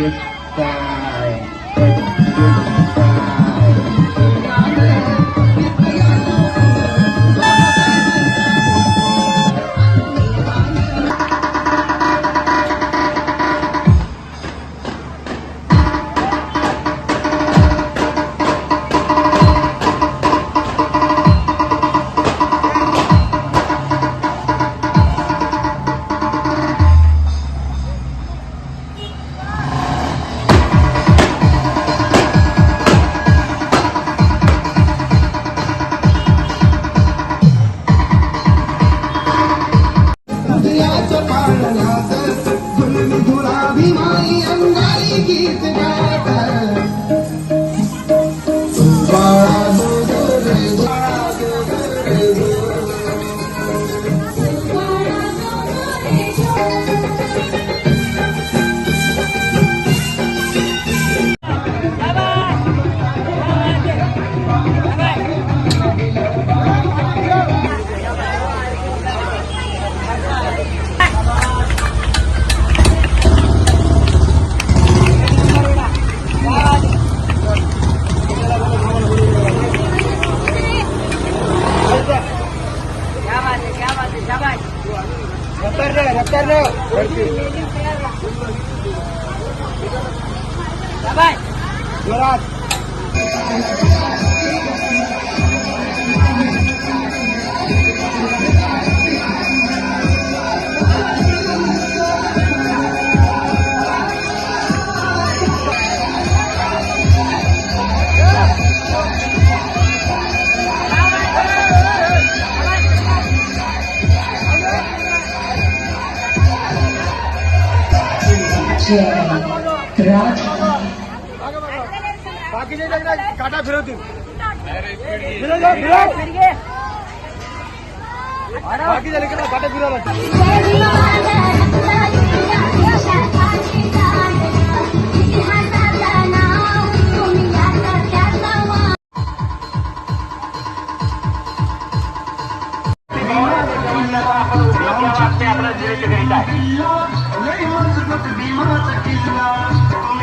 gift that Bye. রাজ কাটা ফেরত দিন বাকি জায়গা কাটা ফেরত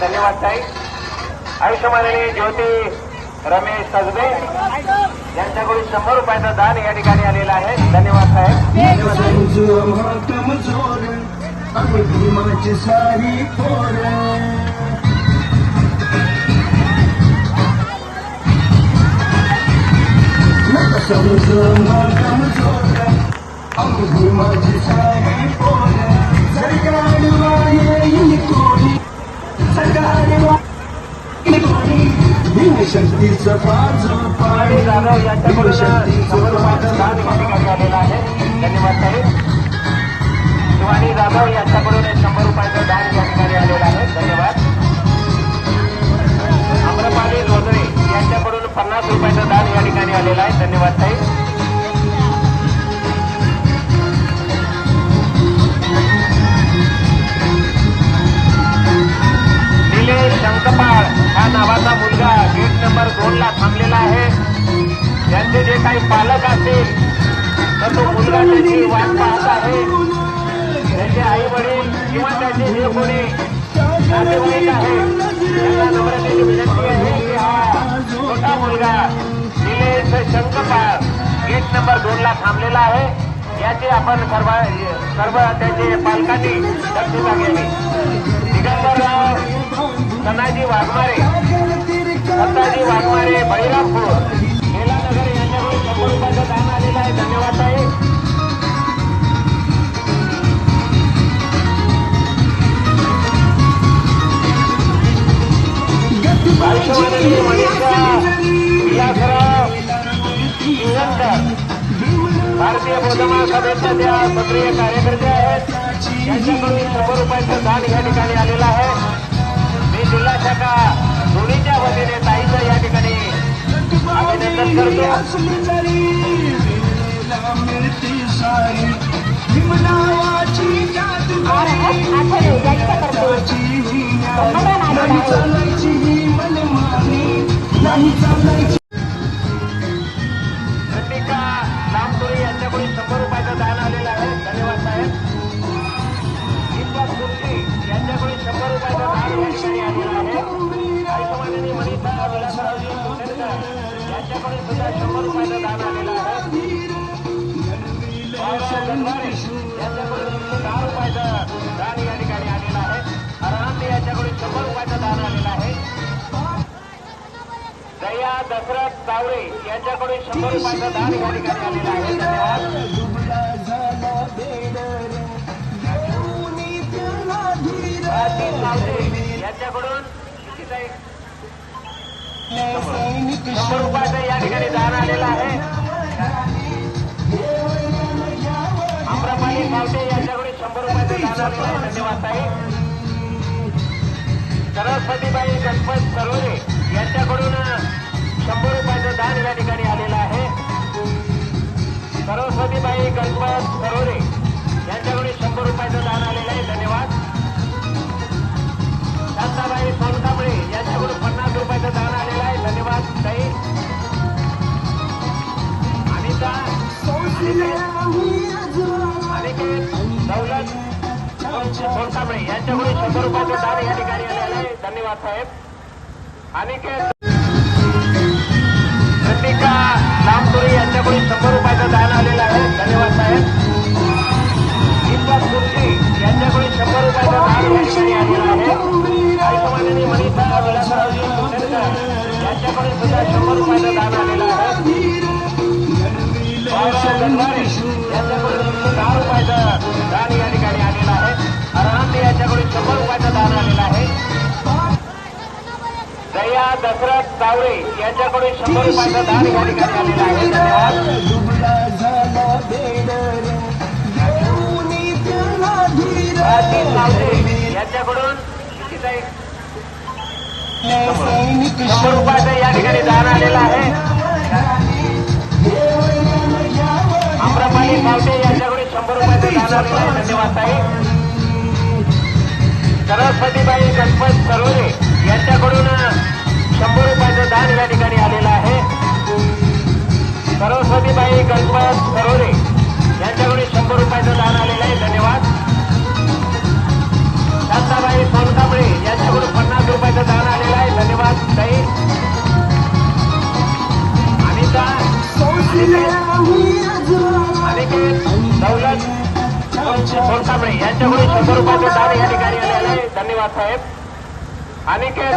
धन्यवाद ताई. आयुष्यमानाने ज्योती रमेश कसबे यांच्याकडून शंभर रुपयाचं दान या ठिकाणी आलेलं आहे. धन्यवाद साहेब. समजून कमजोर आम्ही सारी पोर सरकार पाच शिवानी जाधव यांच्याकडून शंभर रुपयाचं दान या ठिकाणी आलेलं आहे धन्यवाद. साहेब शिवानी जाधव यांच्याकडून शंभर रुपयाचं दान या ठिकाणी आलेलं आहे धन्यवाद आम्रपाली लोजरे यांच्याकडून पन्नास रुपयाचं दान या ठिकाणी आलेला आहे धन्यवाद साहेब नंबर थांबलेला आहे. त्यांचे जे काही पालक असतील तर तो मुलगा त्यांची वाट पाहत आहे. त्यांचे आई वडील किंवा त्यांचे जे कोणी नातेवाईक आहे त्यांना नम्रतेची विनंती आहे की हा छोटा मुलगा निलेश शंकपाळ गेट नंबर दोनला थांबलेला आहे. याची आपण सर्व सर्व त्याचे पालकांनी दक्षता घ्यावी. दिगंबरराव सनाजी वाघमारे सत्ताजी वाघमारे बळीरामपूर. गेलानगर यांच्याकडून शंभर रुपयाचं दान आलेलं आहे. धन्यवाद साहेब भारतीय बौद्ध महासभेच्या त्या सक्रिय कार्यकर्ते आहेत त्यांच्याकडून शंभर रुपयाचं दान या ठिकाणी आलेलं आहे. मी जिल्हा शाखा दोन्हीच्या वतीने ताईचं या ठिकाणी अभिनंदन करतो. खंडिका लांबतुरी यांच्याकडून शंभर रुपयाचं दान आलेलं आहे. धन्यवाद साहेब. दीपक जोशी यांच्याकडून शंभर रुपयाचं दान या ठिकाणी आलेलं आहे. आयुष्यमानी सुद्धा शंभर दान यांच्याकडून दहा दान या ठिकाणी आलेला आहे. अरहंत यांच्याकडून शंभर रुपयाचं दान आलेला आहे. दया दशरथ तावरे यांच्याकडून शंभर दान या ठिकाणी आलेला आहे. धन्यवाद यांच्याकडून स्वरूपाचा शंभर रुपयाचं या ठिकाणी दान आलेलं आहे. आम्रपाली पावटे यांच्याकडे शंभर रुपयाचं दान आलेलं आहे. धन्यवाद ताई. सरस्वतीबाई गणपत सरोरे यांच्याकडून शंभर रुपयाचं दान या ठिकाणी आलेलं आहे. सरस्वतीबाई गणपत सरोरे यांच्याकडे शंभर रुपयाचं दान आलेलं आहे. धन्यवाद. शांताबाई सोनकांबळे यांच्याकडून पन्नास रुपयाचं दान सोनकांबळे यांच्याकडून शंभर रुपयाचं दान या ठिकाणी आलेलं आहे धन्यवाद साहेब. अनिकेत रतिका लांबतुरे यांच्याकडून शंभर रुपयाचं दान दशरथ तावरे यांच्याकडून शंभर रुपयाचं दान या ठिकाणी आलेलं आहे. धन्यवाद यांच्याकडून? शंभर रुपयाचं या ठिकाणी दान आलेलं आहे. आम्रपाली पावटे यांच्याकडे शंभर रुपयाचं दान आलेलं आहे. धन्यवाद ताई. सरस्वतीबाई गणपत सरोरे यांच्याकडून शंभर रुपयाचं दान या ठिकाणी आलेलं आहे. सरस्वतीबाई गणपत सरोरे यांच्याकडे शंभर रुपयाचं दान आलेलं आहे. धन्यवाद. शांताबाई सोनकांबळे यांच्याकडून पन्नास रुपयाचं दान आलेलं आहे. धन्यवाद ताई. अनिता. अनिकेत दौलत सोनकांबळे यांच्याकडून शंभर रुपयाचं दान या ठिकाणी आलेलं आहे. धन्यवाद साहेब. अनिकेत.